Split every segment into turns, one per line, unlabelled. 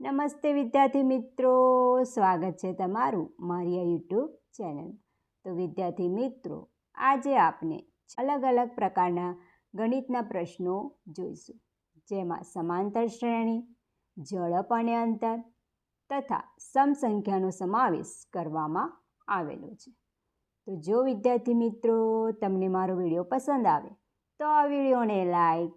નમસ્તે વિદ્યાર્થી મિત્રો, સ્વાગત છે તમારું મારી આ યુટ્યુબ ચેનલ. તો વિદ્યાર્થી મિત્રો, આજે આપણે અલગ અલગ પ્રકારના ગણિતના પ્રશ્નો જોઈશું. જેમાં સમાંતર શ્રેણી, ઝડપ અને અંતર તથા સમસંખ્યાનો સમાવેશ કરવામાં આવેલો છે. તો જો વિદ્યાર્થી મિત્રો, તમને મારો વીડિયો પસંદ આવે, તો આ વિડીયોને લાઈક,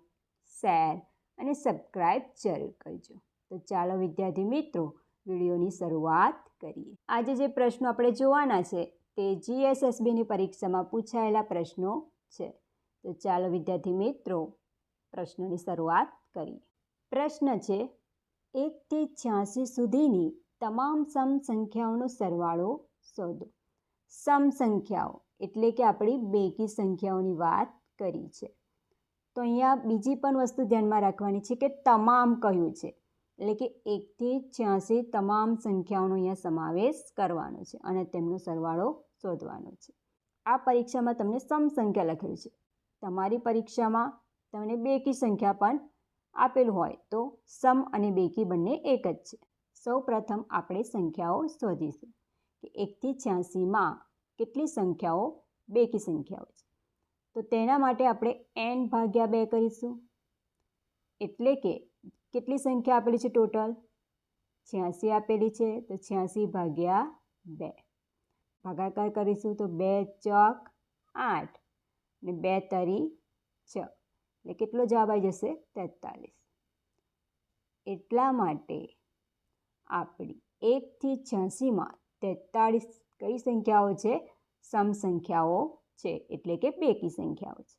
શેર અને સબસ્ક્રાઈબ જરૂર કરજો. તો ચાલો વિદ્યાર્થી મિત્રો, વિડીયોની શરૂઆત કરીએ. આજે જે પ્રશ્નો આપણે જોવાના છે તે જીએસએસબીની પરીક્ષામાં પૂછાયેલા પ્રશ્નો છે. તો ચાલો વિદ્યાર્થી મિત્રો, પ્રશ્નોની શરૂઆત કરીએ. પ્રશ્ન છે એકથી છ્યાસી સુધીની તમામ સમ સંખ્યાઓનો સરવાળો શોધો. સમ સંખ્યાઓ એટલે કે આપણી બેકી સંખ્યાઓની વાત કરી છે. તો અહીંયા બીજી પણ વસ્તુ ધ્યાનમાં રાખવાની છે કે તમામ કહ્યું છે. એટલે કે એકથી છ્યાસી તમામ સંખ્યાઓનો અહીંયા સમાવેશ કરવાનો છે અને તેમનો સરવાળો શોધવાનો છે. આ પરીક્ષામાં તમને સમ સંખ્યા લખેલી છે. તમારી પરીક્ષામાં તમને બેકી સંખ્યા પણ આપેલું હોય તો સમ અને બેકી બંને એક જ છે. સૌ પ્રથમ આપણે સંખ્યાઓ શોધીશું કે એકથી છ્યાસીમાં કેટલી સંખ્યાઓ બેકી સંખ્યાઓ છે. તો તેના માટે આપણે એન ભાગ્યા બે કરીશું. એટલે કે કેટલી સંખ્યા આપેલી છે ટોટલ? છ્યાસી આપેલી છે, તો છ્યાસી ભાગ્યા બે. ભાગાકાર કરીશું તો બે ચોક આઠ ને બે તરી છ. એટલે કેટલો જવાબ આવી જશે? તેતાલીસ. એટલા માટે આપણી એકથી છ્યાસીમાં તેતાળીસ કઈ સંખ્યાઓ છે? સમ સંખ્યાઓ છે, એટલે કે બેકી સંખ્યાઓ છે.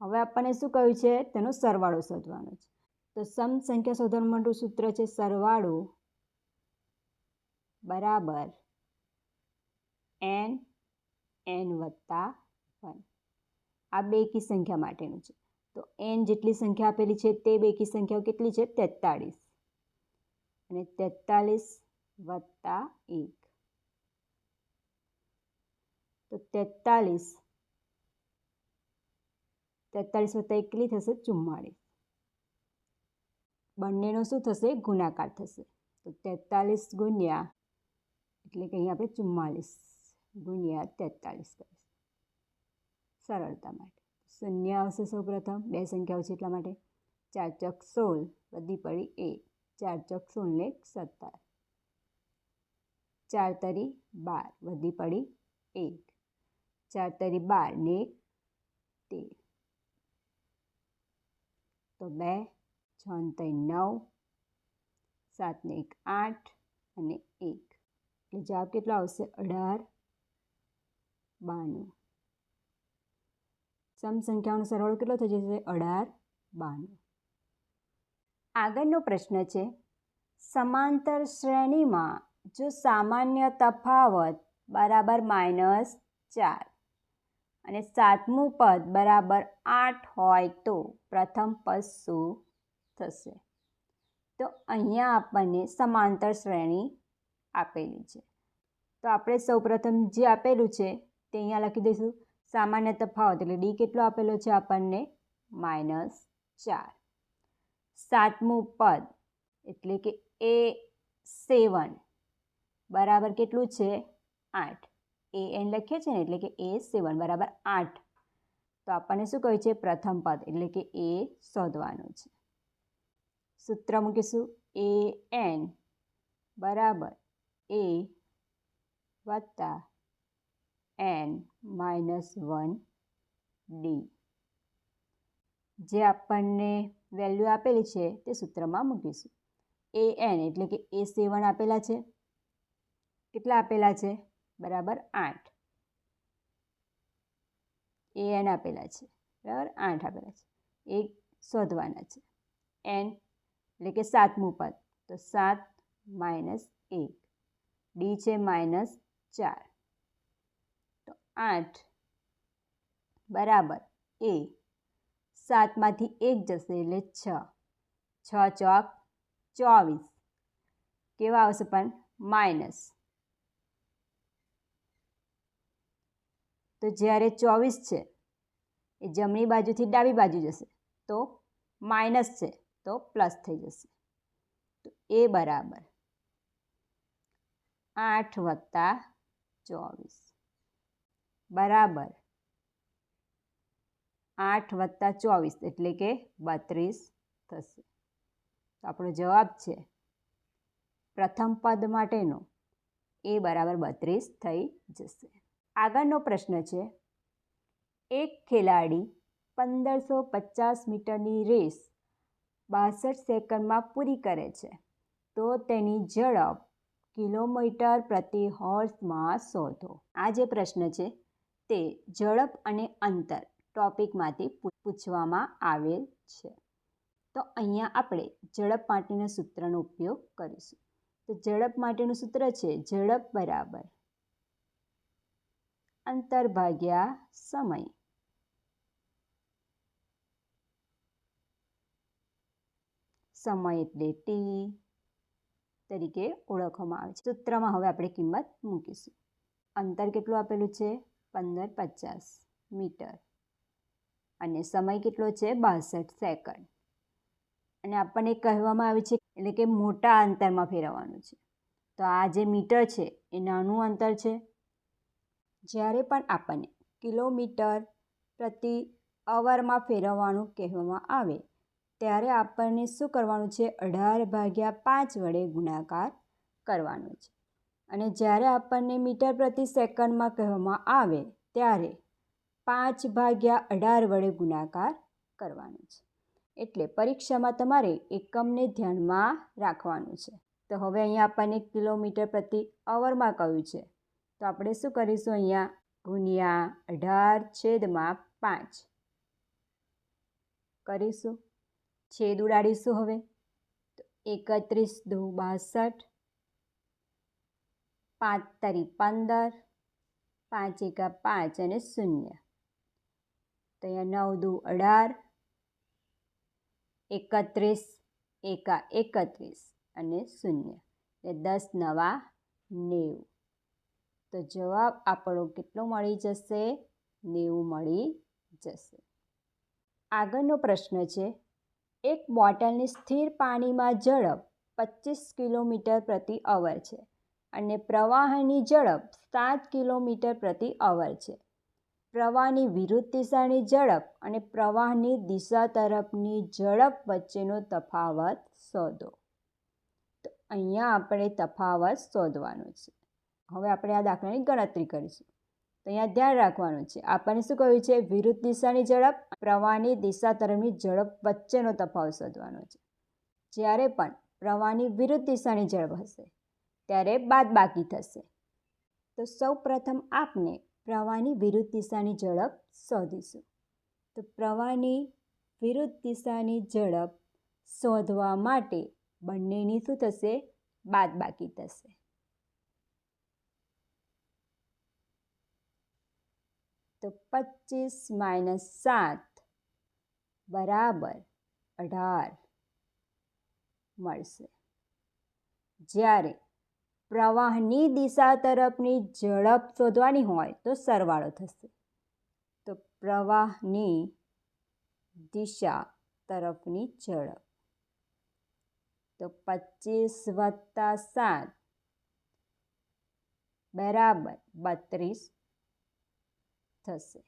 હવે આપણને શું કહ્યું છે? તેનો સરવાળો શોધવાનો છે. તો સમ સંખ્યા શોધવા સૂત્ર છે સરવાળો બરાબર એન એન વત્તા વન. આ બેકી સંખ્યા માટેનું છે. તો એન જેટલી સંખ્યા આપેલી છે તે બેકી સંખ્યાઓ કેટલી છે? તેતાળીસ. અને તેતાલીસ વત્તા એક. તો તેતાલીસ તેતાલીસ વત્તા એકલી થશે ચુમ્માળીસ. બંનેનો શું થશે? ગુણાકાર થશે. તો તેતાલીસ ગુણ્યા, એટલે કે અહીં આપણે ચુમ્માલીસ ગુણ્યા તેતાલીસ કરીશ. સરળતા માટે. શૂન્ય આવશે સૌપ્રથમ. બે સંખ્યાઓ છે એટલા માટે. ચાર ચોક સોળ બધી પડી એક. ચાર ચોક સોળ ને સત્તર. ચાર તરી બાર વધી પડી એક. ચાર તરી બાર ને એક તેર. તો બે છ ત્રણ નવ સાતને એક, આઠ અને એક. એટલે જવાબ કેટલો આવશે? અઢાર, બાણું. સમ સંખ્યાઓનો સરવાળો કેટલો થઈ જશે? અઢાર, બાણું. આગળનો પ્રશ્ન છે, સમાંતર શ્રેણીમાં જો સામાન્ય તફાવત બરાબર માઇનસ ચાર અને સાતમું પદ બરાબર આઠ હોય તો પ્રથમ પદ શું? થશે. તો અહીંયા આપણને સમાંતર શ્રેણી આપેલી છે. તો આપણે સૌપ્રથમ જે આપેલું છે તે અહીંયા લખી દઈશું. સામાન્ય તફાવત એટલે ડી કેટલો આપેલો છે આપણને? માઇનસ ચાર. સાતમું પદ એટલે કે એ સેવન. બરાબર કેટલું છે? આઠ. એ એન લખીએ છીએ ને એટલે કે એ સેવન બરાબર આઠ. તો આપણને શું કહ્યું છે? પ્રથમ પદ એટલે કે એ શોધવાનું છે. સૂત્ર મૂકીશું એ એન બરાબર. એ વત્તા એન માઇનસ વન ડી જે આપણને વેલ્યુ આપેલી છે તે સૂત્રમાં મૂકીશું. એ એન એટલે કે એ સેવન આપેલા છે. કેટલા આપેલા છે? બરાબર આઠ. એ એન આપેલા છે. બરાબર આઠ આપેલા છે. એક શોધવાના છે. એન એટલે કે સાતમું પદ. તો સાત માઇનસ એક. ડી છે માઇનસ ચાર. તો આઠ બરાબર એ સાતમાંથી એક જશે એટલે છ. છ ચોક ચોવીસ. કેવા આવશે પણ? માઇનસ. તો જ્યારે ચોવીસ છે, એ જમણી બાજુથી ડાબી બાજુ જશે, તો માઇનસ છે. તો પ્લસ થઈ જશે. તો એ બરાબર. આઠ વત્તા ચોવીસ. બરાબર. આઠ વત્તા ચોવીસ એટલે કે બત્રીસ થશે. તો આપણો જવાબ છે પ્રથમ પદ માટેનો એ બરાબર બત્રીસ થઈ જશે. આગળનો પ્રશ્ન છે, એક ખેલાડી પંદરસો પચાસ મીટરની રેસ બાસઠ સેકન્ડમાં પૂરી કરે છે. તો તેની ઝડપ કિલોમીટર પ્રતિ હોર્સમાં શોધો. આ જે પ્રશ્ન છે તે ઝડપ અને અંતર ટોપિકમાંથી પૂછવામાં આવેલ છે. તો અહીંયા આપણે ઝડપ માટેના સૂત્રનો ઉપયોગ કરીશું. તો ઝડપ માટેનું સૂત્ર છે ઝડપ બરાબર અંતર ભાગ્યા સમય. સમય એટલે ટી તરીકે ઓળખવામાં આવે છે. સૂત્રમાં હવે આપણે કિંમત મૂકીશું. અંતર કેટલું આપેલું છે? પંદર પચાસ મીટર. અને સમય કેટલો છે? બાસઠ સેકન્ડ. અને આપણને કહેવામાં આવે છે એટલે કે મોટા અંતરમાં ફેરવવાનું છે. તો આ જે મીટર છે એ નાનું અંતર છે. જ્યારે પણ આપણને કિલોમીટર પ્રતિ અવરમાં ફેરવવાનું કહેવામાં આવે ત્યારે આપણને શું કરવાનું છે? અઢાર ભાગ્યા પાંચ વડે ગુણાકાર કરવાનો છે. અને જ્યારે આપણને મીટર પ્રતિ સેકન્ડમાં કહેવામાં આવે, ત્યારે પાંચ ભાગ્યા અઢાર વડે ગુણાકાર કરવાનો છે. એટલે પરીક્ષામાં તમારે એકમને ધ્યાનમાં રાખવાનું છે. તો હવે અહીંયા આપણને કિલોમીટર પ્રતિ અવરમાં કહ્યું છે. તો આપણે શું કરીશું અહીંયા? ગુણ્યા અઢાર છેદમાં પાંચ. કરીશું. છેદ ઉડાડીશું હવે. તો એકત્રીસ દો બાસઠ. પાંચ તરી પંદર. પાંચ એકા પાંચ અને શૂન્ય. તો અહીંયા નવ દુ અઢાર. એકત્રીસ એકા એકત્રીસ અને શૂન્ય. એટલે દસ નવા નેવું. તો જવાબ આપણો કેટલો મળી જશે? નેવું મળી જશે. આગળનો પ્રશ્ન છે એક બોટલની સ્થિર પાણીમાં ઝડપ પચીસ કિલોમીટર પ્રતિ અવર છે અને પ્રવાહની ઝડપ સાત કિલોમીટર પ્રતિ અવર છે. પ્રવાહની વિરુદ્ધ દિશાની ઝડપ અને પ્રવાહની દિશા તરફની ઝડપ વચ્ચેનો તફાવત શોધો. તો અહીંયા આપણે તફાવત શોધવાનો છે. હવે આપણે આ દાખલાની ગણતરી કરીશું. તો અહીંયા ધ્યાન રાખવાનું છે. આપણને શું કહ્યું છે? વિરુદ્ધ દિશાની ઝડપ, પ્રવાહની દિશા તરફની ઝડપ વચ્ચેનો તફાવત શોધવાનો છે. જ્યારે પણ પ્રવાહની વિરુદ્ધ દિશાની ઝડપ હશે, ત્યારે બાદ બાકી થશે. તો સૌ પ્રથમ આપને પ્રવાહની વિરુદ્ધ દિશાની ઝડપ શોધીશું. તો પ્રવાહની વિરુદ્ધ દિશાની ઝડપ શોધવા માટે બંનેની શું થશે? બાદ બાકી થશે. તો પચીસ માઇનસ સાત બરાબર અઢાર મળશે. જ્યારે પ્રવાહની દિશા તરફની ઝડપ શોધવાની હોય તો સરવાળો થશે. તો પ્રવાહની દિશા તરફની ઝડપ. તો પચીસ વત્તા સાત બરાબર બત્રીસ થશે.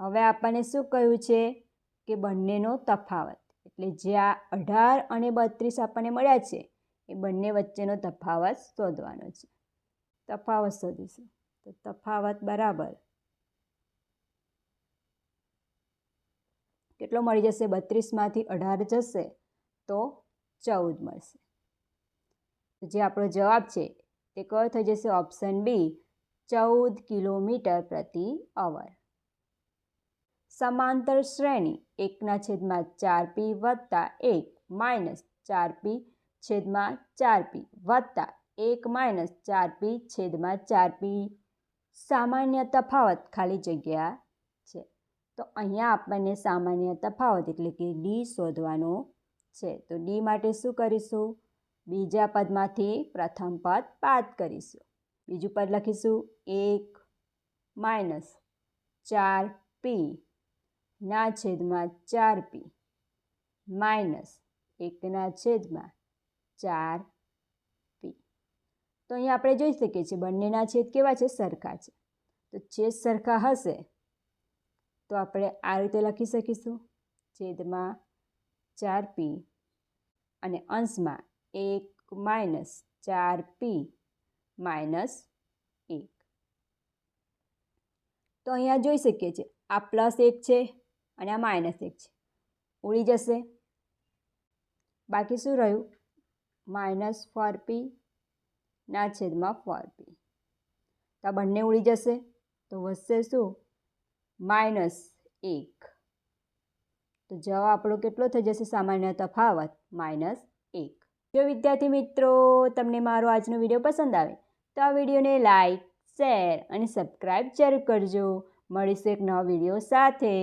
હવે આપણને શું કહ્યું છે? કે બંનેનો તફાવત. એટલે જે અઢાર અને બત્રીસ આપણને મળ્યા છે, એ બંને વચ્ચેનો તફાવત શોધવાનો છે. તફાવત શોધીશું. તો તફાવત બરાબર કેટલો મળી જશે? બત્રીસમાંથી અઢાર જશે, તો ચૌદ મળશે. જે આપણો જવાબ છે, તે કયો થઈ જશે? ઓપ્શન બી ચૌદ કિલોમીટર પ્રતિ અવર. સમાંતર શ્રેણી એકના છેદમાં ચાર પી વત્તા એક માઇનસ ચાર પી છેદમાં ચાર પી વત્તા એક માઇનસ ચાર પી છેદમાં ચાર પી સામાન્ય તફાવત ખાલી જગ્યા છે. તો અહીંયા આપણને સામાન્ય તફાવત એટલે કે ડી શોધવાનો છે. તો ડી માટે શું કરીશું? બીજા પદમાંથી પ્રથમ પદ બાદ કરીશું. બીજું પદ લખીશું. એક માઇનસ ચાર પી. ના છેદમાં ચાર પી. માઇનસ એકના છેદમાં ચાર પી. તો અહીંયા આપણે જોઈ શકીએ છીએ બંનેના છેદ કેવા છે? સરખા છે. તો છેદ સરખા હશે તો આપણે આ રીતે લખી શકીશું. છેદમાં ચાર પી અને અંશમાં એક માઇનસ ચાર પી માઇનસ એક. તો અહીંયા જોઈ શકીએ છીએ, આ પ્લસ એક છે અને આ માઇનસ એક છે. ઉડી જશે. બાકી શું રહ્યું? માઇનસ ફોર પી ના છેદમાં ફોર પી. તો આ બંને ઉડી જશે. તો વધશે શું? માઇનસ એક. તો જવાબ આપણો કેટલો થઈ જશે? સામાન્ય તફાવત માઇનસ એક. જો વિદ્યાર્થી મિત્રો, તમને મારો આજનો વીડિયો પસંદ આવે તો આ વિડીયોને લાઈક શેર અને સબસ્ક્રાઈબ જરૂર કરજો. મળીશું એક નવા વીડિયો સાથે.